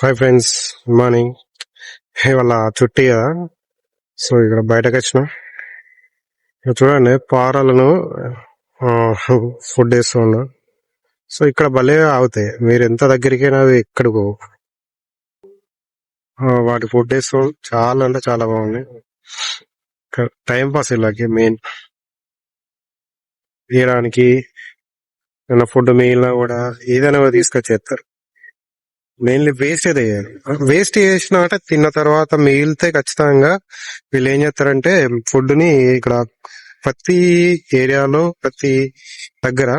Hi friends good morning ఇవాళ చుట్టి కదా. సో ఇక్కడ బయటకు వచ్చినాం. చూడండి పారాలను ఫుడ్ వేస్తూ ఉన్నా సో ఇక్కడ భలే ఆగుతాయి. మీరు ఎంత దగ్గరికైనా అవి ఎక్కడికి వాటి ఫుడ్ వేస్తూ చాలా అంటే చాలా బాగుంది. టైం పాస్ ఇలాగే మెయిన్ తీయడానికి ఏమైనా ఫుడ్ మిగిలినా కూడా ఏదైనా తీసుకొచ్చేస్తారు. మెయిన్లీ వేస్ట్ ఏది వేస్ట్ చేసిన అంటే తిన్న తర్వాత మిగిలితే ఖచ్చితంగా వీళ్ళు ఏం చేస్తారంటే ఫుడ్ని ఇక్కడ ప్రతి ఏరియాలో ప్రతి దగ్గర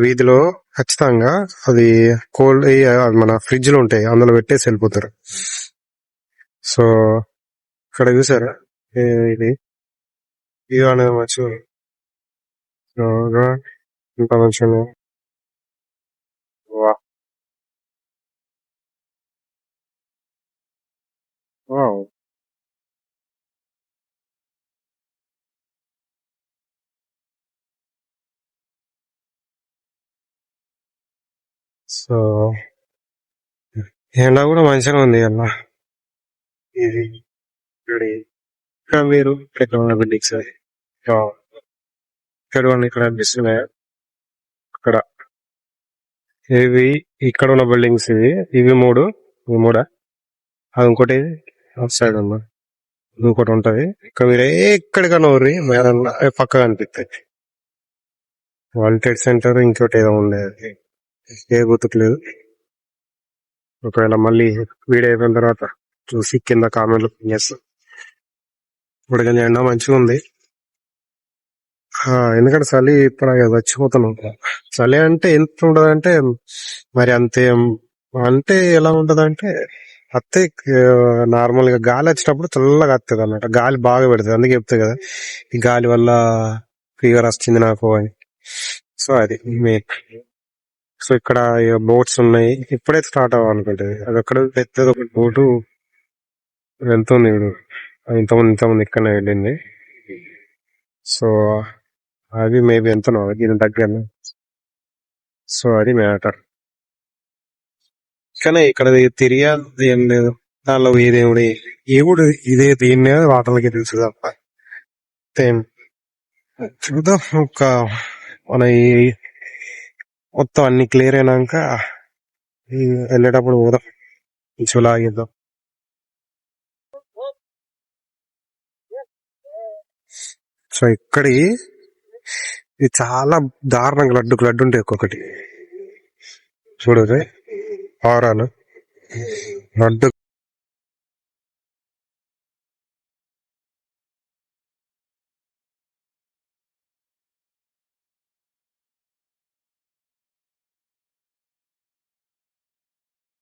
వీధిలో ఖచ్చితంగా అది కోల్డ్ మన ఫ్రిడ్జ్లో ఉంటాయి. అందులో పెట్టేసి వెళ్ళిపోతారు. సో ఇక్కడ చూసారా? ఇది. ఇది అనేది మంచిగా మంచిగా సో ఎండ కూడా మంచిగా ఉంది అలా ఇది ఇక్కడ ఇక్కడ మీరు ఇక్కడ ఉన్న బిల్డింగ్స్ ఇక్కడ ఉన్న ఇక్కడ అనిపిస్తున్నాయి ఇక్కడ ఇవి ఇక్కడ ఉన్న బిల్డింగ్స్ ఇవి. ఇవి మూడు. ఇవి మూడా? అది ఇంకోటి అవుట్ సైడ్ ఉందా ఇంకోటి ఉంటది. ఇక్కడ మీరు ఎక్కడికైనా ఊరి పక్కగా అనిపిస్తాయి వరల్డ్ ట్రేడ్ సెంటర్ ఇంకోటి ఏదో ఉండేది ఏ గుర్తుకులేదు. ఒకవేళ మళ్ళీ వీడియో అయిపోయిన తర్వాత చూసి కింద కామెంట్లు చేస్తాం ఇప్పుడు కొంచెం ఎండ మంచిగా ఉంది. ఆ, ఎందుకంటే చలి ఇప్పుడు అది చచ్చిపోతున్నాం. చలి అంటే ఎంత ఉంటది అంటే మరి అంతే అంటే ఎలా ఉంటది అంటే అత్తే నార్మల్గా గాలి వచ్చినప్పుడు చల్లగా వస్తుంది అన్నమాట. గాలి బాగా పెడుతుంది. అందుకే చెప్తాయి కదా ఈ గాలి వల్ల ఫీవర్ వచ్చింది నాకు అని. సో అది మెయిన్. సో ఇక్కడ బోట్స్ ఉన్నాయి. ఇప్పుడే స్టార్ట్ అవ్వాలనుకుంటుంది అది అక్కడ పెద్దది ఒక బోటు వెళ్తుంది ఇప్పుడు ఇంతమంది ఇంతమంది ఇక్కడనే వెళ్ళింది. సో అది మేబీ ఎంతనో దీని దగ్గర సో అది మ్యాటర్ కానీ ఇక్కడ తిరిగి ఏం లేదు. దానిలో ఏ దేవుడి ఏ కూడా ఇదే? దీన్ని వాటర్లకి తెలుసు తప్ప. చూద్దాం. ఒక మన ఈ మొత్తం అన్ని క్లియర్ అయినాక వెళ్ళేటప్పుడు పోదాం. చూలాగిద్దాం సో ఇక్కడి ఇది చాలా దారుణంగా లడ్డుకు లడ్డు ఉంటాయి ఒక్కొక్కటి. చూడదు ఆరాలు. లడ్డు